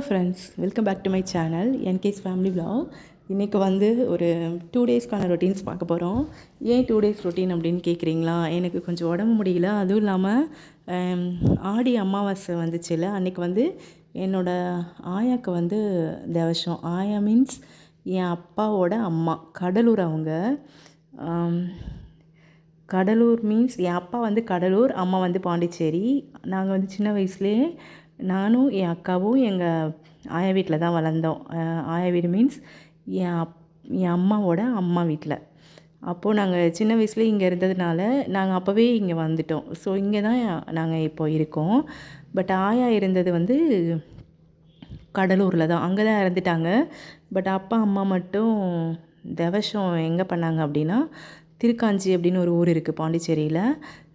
Hello friends welcome back to my channel NK's family vlog. இன்றைக்கி வந்து ஒரு two டேஸ்க்கான routines பார்க்க போகிறோம் ஏன் டூ டேஸ் ரொட்டீன் அப்படின்னு கேட்குறீங்களா எனக்கு கொஞ்சம் உடம்பு முடியல. அதுவும் இல்லாமல் ஆடி அமாவாசை வந்துச்சுல்ல அன்றைக்கி வந்து என்னோடய ஆயாக்கு வந்து தேவசம். ஆயா மீன்ஸ் என் அப்பாவோட அம்மா கடலூர் அவங்க. கடலூர் மீன்ஸ் என் அப்பா வந்து கடலூர் அம்மா வந்து பாண்டிச்சேரி. நாங்கள் வந்து சின்ன வயசுலேயே நானும் என் அக்காவும் எங்கள் ஆயா வீட்டில் தான் வளர்ந்தோம். ஆயா வீடு மீன்ஸ் என் அப் என் அம்மாவோட அம்மா வீட்டில் அப்போது நாங்கள் சின்ன வயசுலேயே இங்கே இருந்ததுனால நாங்கள் அப்போவே இங்கே வந்துட்டோம். ஸோ இங்கே தான் நாங்கள் இப்போ இருக்கோம். பட் ஆயா இருந்தது வந்து கடலூரில் தான். அங்கே தான் இறந்துட்டாங்க. பட் அப்பா அம்மா மட்டும் தேவசம் எங்கே பண்ணாங்க அப்படின்னா திருக்காஞ்சி அப்படின்னு ஒரு ஊர் இருக்குது பாண்டிச்சேரியில்.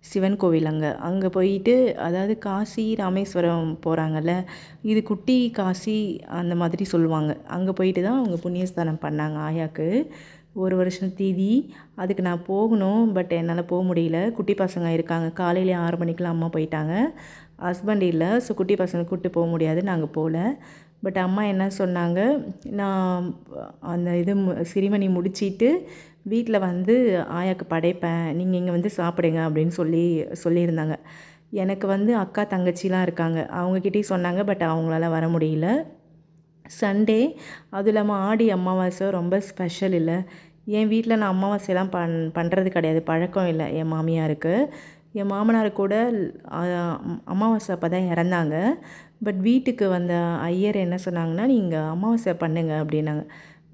சிவன் கோவில் அங்கே. அங்கே போயிட்டு அதாவது காசி ராமேஸ்வரம் போகிறாங்கல்ல இது குட்டி காசி அந்த மாதிரி சொல்லுவாங்க. அங்கே போயிட்டு தான் அவங்க புண்ணியஸ்தானம் பண்ணாங்க ஆயாக்கு. ஒரு வருஷம் தீதி. அதுக்கு நான் போகணும் பட் என்னால் போக முடியல. குட்டி பசங்க இருக்காங்க. காலையிலே ஆறு மணிக்கெலாம் அம்மா போயிட்டாங்க. ஹஸ்பண்ட் இல்லை ஸோ குட்டி பசங்க கூப்பிட்டு போக முடியாது. நாங்கள் போகல பட் அம்மா என்ன சொன்னாங்க நான் அந்த இது மு- சிரிமணி முடிச்சிட்டு வீட்டில் வந்து ஆயாக்கு படைப்பேன். நீங்கள் இங்கே வந்து சாப்பிடுங்க அப்படின்னு சொல்லி சொல்லியிருந்தாங்க. எனக்கு வந்து அக்கா தங்கச்சிலாம் இருக்காங்க. அவங்கக்கிட்டேயும் சொன்னாங்க பட் அவங்களால வர முடியல. சண்டே அதுவும் இல்லாமல் ஆடி அமாவாசை ரொம்ப ஸ்பெஷல் இல்லை. என் வீட்டில் நான் அமாவாசையெல்லாம் பண் பண்ணுறது கிடையாது. பழக்கம் இல்லை என் மாமியாருக்கு. என் மாமனார் கூட அமாவாசை அப்போ தான் இறந்தாங்க. பட் வீட்டுக்கு வந்த ஐயர் என்ன சொன்னாங்கன்னா நீங்கள் அமாவாசை பண்ணுங்க அப்படின்னாங்க.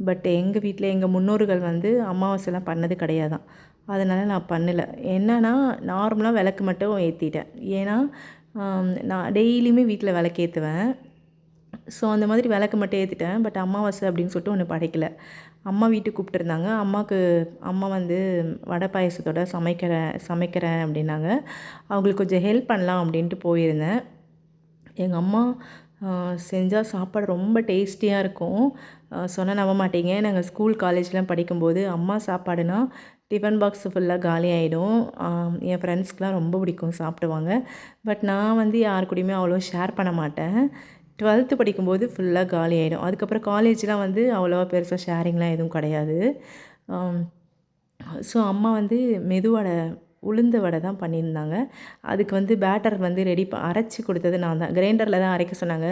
பட் எங்கள் வீட்டில் எங்கள் முன்னோர்கள் வந்து அமாவாசைலாம் பண்ணது கிடையாதான். அதனால் நான் பண்ணலை. என்னன்னா நார்மலாக விளக்கு மட்டும் ஏற்றிட்டேன் ஏன்னா நான் டெய்லியுமே வீட்டில் விளக்கேற்றுவேன் ஸோ அந்த மாதிரி விளக்கு மட்டும் ஏற்றிட்டேன் பட் அம்மாவாசை அப்படின்னு சொல்லிட்டு ஒன்று படைக்கல. அம்மா வீட்டுக்கு கூப்பிட்டுருந்தாங்க. அம்மாவுக்கு அம்மா வந்து வடை பாயசத்தோட சமைக்கிறேன் சமைக்கிறேன் அப்படின்னாங்க. அவங்களுக்கு கொஞ்சம் ஹெல்ப் பண்ணலாம் அப்படின்ட்டு போயிருந்தேன். எங்கள் அம்மா செஞ்சால் சாப்பாடு ரொம்ப டேஸ்டியாக இருக்கும். சொன்ன நம்ப மாட்டீங்க. நாங்கள் ஸ்கூல் காலேஜ்லாம் படிக்கும்போது அம்மா சாப்பாடுனா டிஃபன் பாக்ஸ் ஃபுல்லாக காலி ஆகிடும் என் ஃப்ரெண்ட்ஸ்க்கெலாம் ரொம்ப பிடிக்கும் சாப்பிடுவாங்க. பட் நான் வந்து யார் கூடயுமே அவ்வளோ ஷேர் பண்ண மாட்டேன். டுவெல்த்து படிக்கும்போது ஃபுல்லாக காலி ஆகிடும் அதுக்கப்புறம் காலேஜ்லாம் வந்து அவ்வளோவா பெருசாக ஷேரிங்லாம் எதுவும் கிடையாது. ஸோ அம்மா வந்து மெதுவடை உளுந்த வடை தான் பண்ணியிருந்தாங்க. அதுக்கு வந்து பேட்டர் வந்து ரெடி ப அரைச்சி கொடுத்தது நான் தான். கிரைண்டரில் தான் அரைக்க சொன்னாங்க.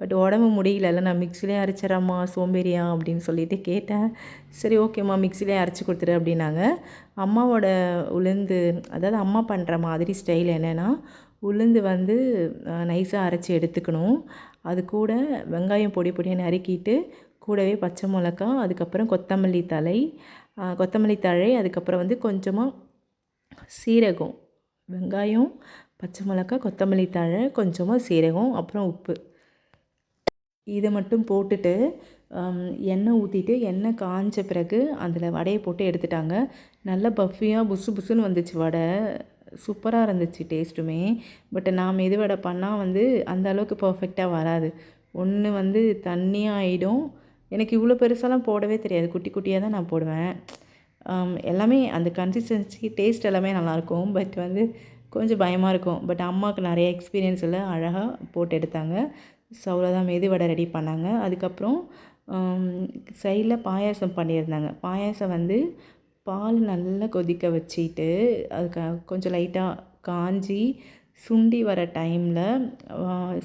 பட் உடம்பு முடியல நான் மிக்சிலே அரைச்சிடறேம்மா சோம்பேறியா அப்படின்னு சொல்லிட்டு கேட்டேன். சரி ஓகேம்மா மிக்சிலே அரைச்சி கொடுத்துரு அப்படின்னாங்க. அம்மாவோட உளுந்து அதாவது அம்மா பண்ணுற மாதிரி ஸ்டைல் என்னென்னா உளுந்து வந்து நைஸாக அரைச்சி எடுத்துக்கணும். அது கூட வெங்காயம் பொடி பொடியாக நறுக்கிட்டு கூடவே பச்சை மிளகா அதுக்கப்புறம் கொத்தமல்லி தழை கொத்தமல்லி தழை அதுக்கப்புறம் வந்து கொஞ்சமாக சீரகம் வெங்காயம் பச்சை மிளகா கொத்தமல்லி தழை கொஞ்சமாக சீரகம் அப்புறம் உப்பு. இதை மட்டும் போட்டுட்டு எண்ணெய் ஊற்றிட்டு எண்ணெய் காஞ்ச பிறகு அதில் வடையை போட்டு எடுத்துட்டாங்க. நல்லா பஃபியாக புசு புசுன்னு வந்துச்சு வடை. சூப்பராக இருந்துச்சு டேஸ்ட்டுமே. பட் நான் மெதுவடை பண்ணால் வந்து அந்த அளவுக்கு பர்ஃபெக்டாக வராது. ஒன்று வந்து தண்ணியாக ஆகிடும் எனக்கு இவ்வளோ பெருசாலாம் போடவே தெரியாது. குட்டி குட்டியாக தான் நான் போடுவேன். எல்லாமே அந்த கன்சிஸ்டன்சி டேஸ்ட் எல்லாமே நல்லாயிருக்கும். பட் வந்து கொஞ்சம் பயமாக இருக்கும். பட் அம்மாவுக்கு நிறைய எக்ஸ்பீரியன்ஸ் இல்லை அழகாக போட்டு எடுத்தாங்க. ஸோ அவ்வளோதான் மெது வடை ரெடி பண்ணாங்க. அதுக்கப்புறம் சைடில் பாயாசம் பண்ணியிருந்தாங்க. பாயாசம் வந்து பால் நல்லா கொதிக்க வச்சுட்டு அதுக்கு கொஞ்சம் லைட்டாக காஞ்சி சுண்டி வர டைமில்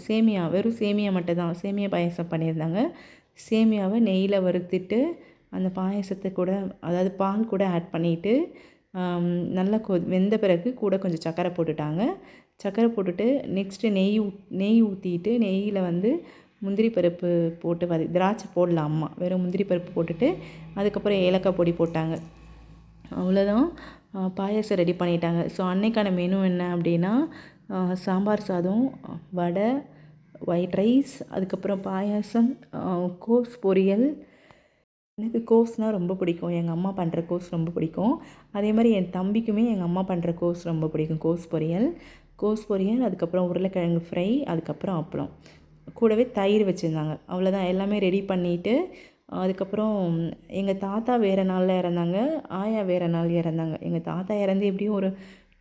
சேமியா வெறும் சேமியா மட்டும்தான் சேமியா பாயசம் பண்ணியிருந்தாங்க. சேமியாவை நெய்யில் வறுத்துட்டு அந்த பாயாசத்தை கூட அதாவது பால் கூட ஆட் பண்ணிவிட்டு நல்லா கொ வெந்த பிறகு கூட கொஞ்சம் சர்க்கரை போட்டுட்டாங்க. சர்க்கரை போட்டுட்டு நெக்ஸ்ட்டு நெய் ஊ நெய் ஊற்றிட்டு நெய்யில் வந்து முந்திரி பருப்பு போட்டு வதி திராட்சை போடலாம் அம்மா வெறும் முந்திரி பருப்பு போட்டுட்டு அதுக்கப்புறம் ஏலக்காய் பொடி போட்டாங்க. அவ்வளோதான் பாயாசம் ரெடி பண்ணிட்டாங்க. ஸோ அன்னைக்கான மெனு என்ன அப்படின்னா சாம்பார் சாதம் வடை ஒயிட் ரைஸ் அதுக்கப்புறம் பாயாசம் கோஸ் பொரியல். எனக்கு கோஸ்னால் ரொம்ப பிடிக்கும். எங்கள் அம்மா பண்ணுற கோஸ் ரொம்ப பிடிக்கும். அதே மாதிரி என் தம்பிக்குமே எங்கள் அம்மா பண்ணுற கோஸ் ரொம்ப பிடிக்கும். கோஸ் பொரியல். கோஸ் பொரியல் அதுக்கப்புறம் உருளைக்கிழங்கு ஃப்ரை அதுக்கப்புறம் அப்பளம். கூடவே தயிர் வச்சுருந்தாங்க. அவ்வளோதான் எல்லாமே ரெடி பண்ணிவிட்டு அதுக்கப்புறம் எங்கள் தாத்தா வேறு நாளில் இறந்தாங்க ஆயா வேறு நாள் இறந்தாங்க. எங்கள் தாத்தா இறந்து எப்படியும் ஒரு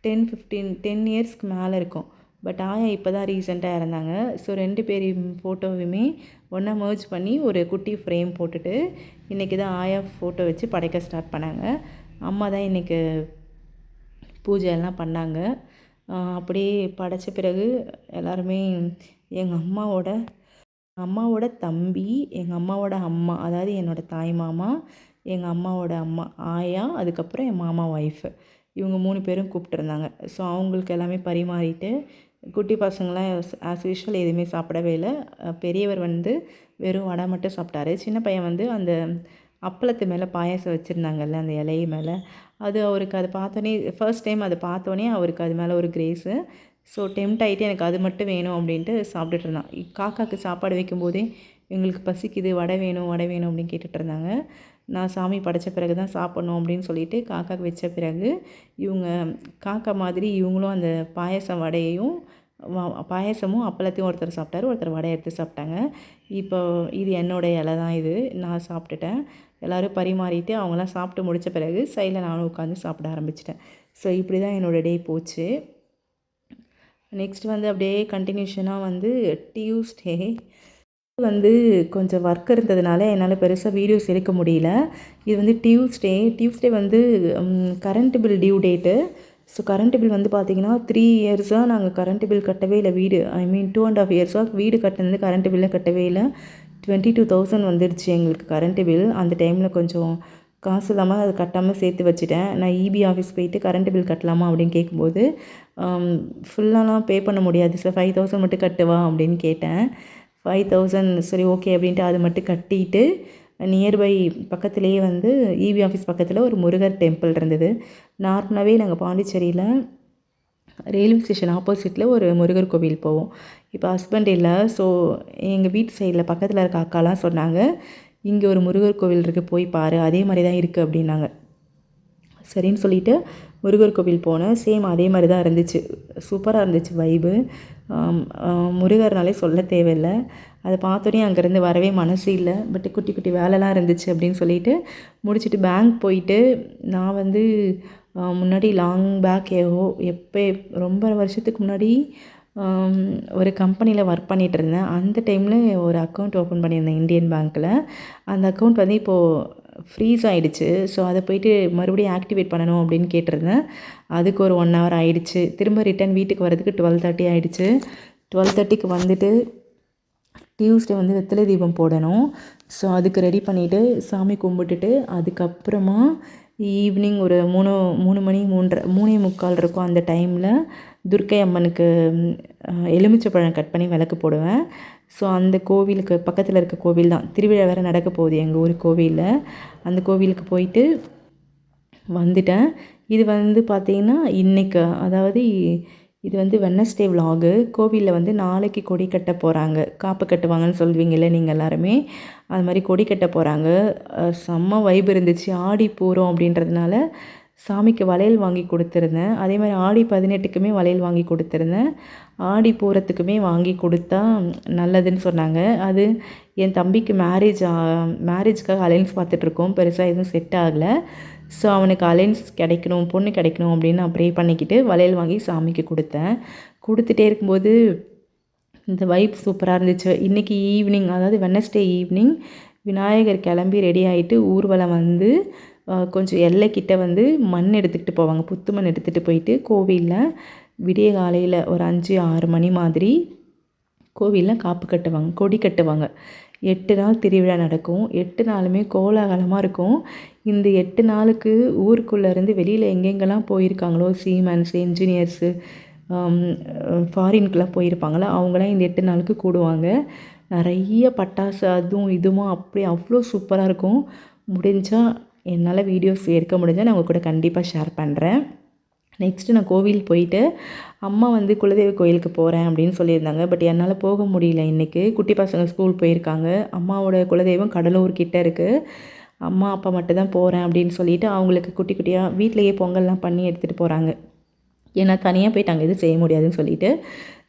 டென் ஃபிஃப்டீன் டென் இயர்ஸ்க்கு மேலே இருக்கும். பட் ஆயா இப்போ தான் ரீசெண்டாக இறந்தாங்க. ஸோ ரெண்டு பேர் ஃபோட்டோவையுமே ஒன்றா மர்ஜ் பண்ணி ஒரு குட்டி ஃப்ரேம் போட்டுட்டு இன்றைக்கி தான் ஆயா ஃபோட்டோ வச்சு படைக்க ஸ்டார்ட் பண்ணாங்க. அம்மா தான் இன்றைக்கி பூஜை எல்லாம் பண்ணாங்க. அப்படியே படைத்த பிறகு எல்லாருமே எங்கள் அம்மாவோட அம்மாவோட தம்பி எங்கள் அம்மாவோட அம்மா அதாவது என்னோடய தாய் மாமா எங்கள் அம்மாவோட அம்மா ஆயா அதுக்கப்புறம் என் மாமா ஒய்ஃபு இவங்க மூணு பேரும் கூப்பிட்டுருந்தாங்க ஸோ அவங்களுக்கு எல்லாமே பரிமாறிட்டு குட்டி பசங்களாம் ஆஸ் யூஷுவல் எதுவுமே சாப்பிடவே இல்லை. பெரியவர் வந்து வெறும் வடை மட்டும் சாப்பிட்டாரு. சின்ன பையன் வந்து அந்த அப்பளத்து மேலே பாயாசம் வச்சுருந்தாங்கல்ல அந்த இலையை மேலே. அது அவருக்கு அதை பார்த்தோன்னே ஃபர்ஸ்ட் டைம் அதை பார்த்தோன்னே அவருக்கு அது மேலே ஒரு கிரேஸு ஸோ டெம்ட் ஆகிட்டு எனக்கு அது மட்டும் வேணும் அப்படின்ட்டு சாப்பிட்டுட்டு இருந்தான். காக்காவுக்கு சாப்பாடு வைக்கும்போதே எங்களுக்கு பசிக்குது வடை வேணும் வடை வேணும் அப்படின்னு கேட்டுட்டு இருந்தாங்க. நான் சாமி படைத்த பிறகு தான் சாப்பிட்ணும் அப்படின்னு சொல்லிட்டு காக்காவுக்கு வச்ச பிறகு இவங்க காக்கா மாதிரி இவங்களும் அந்த பாயசம் வடையையும் பாயசமும் அப்பளத்தையும் ஒருத்தர் சாப்பிட்டாரு ஒருத்தர் வடை எடுத்து சாப்பிட்டாங்க. இப்போ இது என்னோடய இலை தான் இது. நான் சாப்பிட்டுட்டேன். எல்லோரும் பரிமாறிட்டு அவங்களாம் சாப்பிட்டு முடித்த பிறகு சைடில் நானும் உட்காந்து சாப்பிட ஆரம்பிச்சிட்டேன். ஸோ இப்படி தான் என்னோடய டே போச்சு. நெக்ஸ்ட் வந்து அப்படியே கண்டினியூஷனாக வந்து டியூஸ்டே வந்து கொஞ்சம் ஒர்க் இருந்ததுனால என்னால் பெருசாக வீடியோஸ் எடுக்க முடியல. இது வந்து டியூஸ்டே டியூஸ்டே வந்து current bill due date so current bill வந்து பார்த்திங்கன்னா த்ரீ இயர்ஸாக நாங்கள் கரண்ட் பில் கட்டவே இல்லை வீடு. I mean two and half இயர்ஸாக வீடு கட்டினது கரண்ட் பில்லை கட்டவே இல்லை. டுவெண்ட்டி டூ தௌசண்ட் வந்துடுச்சு எங்களுக்கு கரண்ட் பில் அந்த டைமில் கொஞ்சம் காசு இல்லாமல் அது கட்டாமல் சேர்த்து வச்சுட்டேன். நான் இபி ஆஃபீஸ் போயிட்டு கரண்ட் பில் கட்டலாமா அப்படின்னு கேட்கும்போது ஃபுல்லாலாம் பே பண்ண முடியாது சார் ஃபைவ் தௌசண்ட் மட்டும் கட்டுவா? அப்படின்னு கேட்டேன். ஃபைவ் தௌசண்ட் சரி ஓகே அப்படின்ட்டு அது மட்டும் கட்டிட்டு நியர்பை பக்கத்துலேயே வந்து இபி ஆஃபீஸ் பக்கத்தில் ஒரு முருகர் டெம்பிள் இருந்தது. நார்மலாகவே நாங்கள் பாண்டிச்சேரியில் ரயில்வே ஸ்டேஷன் ஆப்போசிட்டில் ஒரு முருகர் கோவில் போவோம். இப்போ ஹஸ்பண்ட் இல்லை ஸோ எங்கள் வீட்டு சைடில் பக்கத்தில் இருக்க அக்காலாம் சொன்னாங்க இங்கே ஒரு முருகர் கோவில் இருக்குது போய் பாரு அதே மாதிரி தான் இருக்குது அப்படின்னாங்க. சரின்னு சொல்லிவிட்டு முருகர் கோவில் போனேன். சேம் அதே மாதிரி தான் இருந்துச்சு சூப்பராக இருந்துச்சு வைபு முருகர்னாலே சொல்ல தேவையில்லை. அதை பார்த்தோன்னே அங்கேருந்து வரவே மனசு இல்லை. பட் குட்டி குட்டி வேலைலாம் இருந்துச்சு அப்படின்னு சொல்லிட்டு முடிச்சுட்டு பேங்க் போயிட்டு நான் வந்து முன்னாடி லாங் பேக் ஏவோ எப்போ ரொம்ப வருஷத்துக்கு முன்னாடி ஒரு கம்பெனியில் ஒர்க் பண்ணிகிட்டு இருந்தேன் அந்த டைமில் ஒரு அக்கௌண்ட் ஓப்பன் பண்ணியிருந்தேன் இந்தியன் பேங்க்கில் அந்த அக்கௌண்ட் வந்து இப்போது ஃப்ரீஸ் ஆகிடுச்சு ஸோ அதை போயிட்டு மறுபடியும் ஆக்டிவேட் பண்ணணும் அப்படின்னு கேட்டிருந்தேன். அதுக்கு ஒரு ஒன் ஹவர் ஆகிடுச்சு திரும்ப ரிட்டன் வீட்டுக்கு வரதுக்கு டுவெல் தேர்ட்டி ஆகிடுச்சு டுவெல் தேர்ட்டிக்கு வந்துட்டு டியூஸ்டே வந்து வெத்தலை தீபம் போடணும். ஸோ அதுக்கு ரெடி பண்ணிவிட்டு சாமி கும்பிட்டுட்டு அதுக்கப்புறமா ஈவினிங் ஒரு மூணு மூணு மணி மூன்றரை மூணே முக்கால் இருக்கும் அந்த டைமில் துர்க்கை அம்மனுக்கு எலுமிச்சை கட் பண்ணி விளக்கு போடுவேன். ஸோ அந்த கோவிலுக்கு பக்கத்தில் இருக்க கோவில் தான். திருவிழா வேறு நடக்க போகுது எங்கள் ஊர் கோவிலில். அந்த கோவிலுக்கு போயிட்டு வந்துட்டேன். இது வந்து பார்த்திங்கன்னா இன்றைக்கு அதாவது இது வந்து வெனஸ்டே விலாகு கோவிலில் வந்து நாளைக்கு கொடி கட்ட போகிறாங்க காப்பு கட்டுவாங்கன்னு சொல்வீங்கள்ல நீங்கள் எல்லாருமே. அது மாதிரி கொடி கட்ட போகிறாங்க செம்ம வைப் இருந்துச்சு. ஆடி போகிறோம் அப்படின்றதுனால சாமிக்கு வளையல் வாங்கி கொடுத்துருந்தேன். அதே மாதிரி ஆடி பதினெட்டுக்குமே வளையல் வாங்கி கொடுத்துருந்தேன். ஆடி பூரத்துக்குமே வாங்கி கொடுத்தா நல்லதுன்னு சொன்னாங்க. அது என் தம்பிக்கு மேரேஜ் மேரேஜ்க்காக அலைன்ஸ் பார்த்துட்ருக்கோம். பெருசாக எதுவும் செட் ஆகலை. ஸோ அவனுக்கு அலைன்ஸ் கிடைக்கணும் பொண்ணு கிடைக்கணும் அப்படின்னு நான் ப்ரே பண்ணிக்கிட்டு வளையல் வாங்கி சாமிக்கு கொடுத்தேன். கொடுத்துட்டே இருக்கும்போது இந்த வைப் சூப்பராக இருந்துச்சு. இன்றைக்கி ஈவினிங் அதாவது வெனஸ்டே ஈவினிங் விநாயகர் கிளம்பி ரெடி ஆகிட்டு ஊர்வலம் வந்து கொஞ்சம் எல்லைக்கிட்ட வந்து மண் எடுத்துக்கிட்டு போவாங்க. புத்து மண் எடுத்துகிட்டு போயிட்டு கோவிலில் விடிய காலையில் ஒரு அஞ்சு ஆறு மணி மாதிரி கோவிலில் காப்பு கட்டுவாங்க கொடி கட்டுவாங்க. எட்டு நாள் திருவிழா நடக்கும். எட்டு நாளுமே கோலாகலமாக இருக்கும். இந்த எட்டு நாளுக்கு ஊருக்குள்ளேருந்து வெளியில் எங்கெங்கெல்லாம் போயிருக்காங்களோ சீமன்ஸ் என்ஜினியர்ஸு ஃபாரின்க்கெலாம் போயிருப்பாங்களோ அவங்களாம் இந்த எட்டு நாளுக்கு கூடுவாங்க. நிறைய பட்டாசு அதுவும் இதுவும் அப்படி அவ்வளோ சூப்பராக இருக்கும். முடிஞ்சால் என்னால் வீடியோஸ் எடுக்க முடிஞ்சால் நான் உங்கள் கூட கண்டிப்பாக ஷேர் பண்ணுறேன் நெக்ஸ்ட்டு நான் கோவில் போயிட்டு அம்மா வந்து குலதெய்வ கோயிலுக்கு போகிறேன் அப்படின்னு சொல்லியிருந்தாங்க. பட் என்னால் போக முடியல இன்றைக்கி குட்டி பசங்க ஸ்கூல் போயிருக்காங்க. அம்மாவோட குலதெய்வம் கடலூர் கிட்டே இருக்குது அம்மா அப்பா மட்டும் தான் போகிறேன் அப்படின்னு சொல்லிவிட்டு அவங்களுக்கு குட்டி குட்டியாக வீட்டிலையே பொங்கல்லாம் பண்ணி எடுத்துகிட்டு போகிறாங்க ஏன்னா தனியாக போயிட்டு அங்கே எதுவும் செய்ய முடியாதுன்னு சொல்லிட்டு.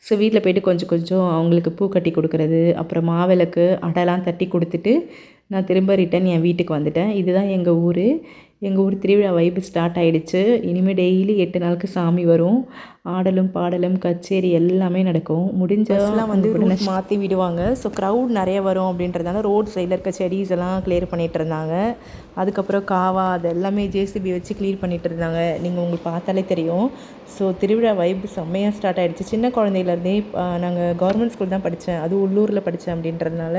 ஸோ வீட்டில் போய்ட்டு கொஞ்சம் கொஞ்சம் அவங்களுக்கு பூ கட்டி கொடுக்குறது அப்புறம் மாவிளக்கு அடைலாம் தட்டி கொடுத்துட்டு நான் திரும்ப ரிட்டன் என் வீட்டுக்கு வந்துட்டேன். இதுதான் எங்கள் ஊர். எங்கள் ஊர் திருவிழா வைப்பு ஸ்டார்ட் ஆகிடுச்சு இனிமேல் டெய்லி எட்டு நாளுக்கு சாமி வரும். ஆடலும் பாடலும் கச்சேரி எல்லாமே நடக்கும். முடிஞ்ச பஸ்லாம் வந்து உடனே மாற்றி விடுவாங்க. ஸோ க்ரௌட் நிறைய வரும் அப்படின்றதால ரோட் சைடில் இருக்க செடிஸ் எல்லாம் கிளியர் பண்ணிட்டு இருந்தாங்க. அதுக்கப்புறம் காவா அது எல்லாமே ஜேசிபி வச்சு கிளியர் பண்ணிட்டு இருந்தாங்க. நீங்கள் உங்களுக்கு பார்த்தாலே தெரியும். ஸோ திருவிழா வைப் செம்மையாக ஸ்டார்ட் ஆகிடுச்சு சின்ன குழந்தையிலேருந்தே நாங்கள் கவர்மெண்ட் ஸ்கூல் தான் படித்தேன் அதுவும் உள்ளூரில் படித்தேன் அப்படின்றதுனால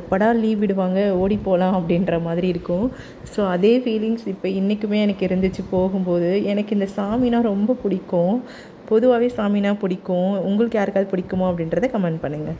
எப்படா லீவ் விடுவாங்க? ஓடி போகலாம் அப்படின்ற மாதிரி இருக்கும். ஸோ அதே ஃபீலிங்ஸ் இப்போ இன்றைக்குமே எனக்கு இருந்துச்சு போகும்போது. எனக்கு இந்த சாமினா ரொம்ப பிடிக்கும். பொதுவாகவே சாமினா பிடிக்கும். உங்களுக்கு யாருக்காவது பிடிக்குமோ அப்படின்றத கமெண்ட் பண்ணுங்கள்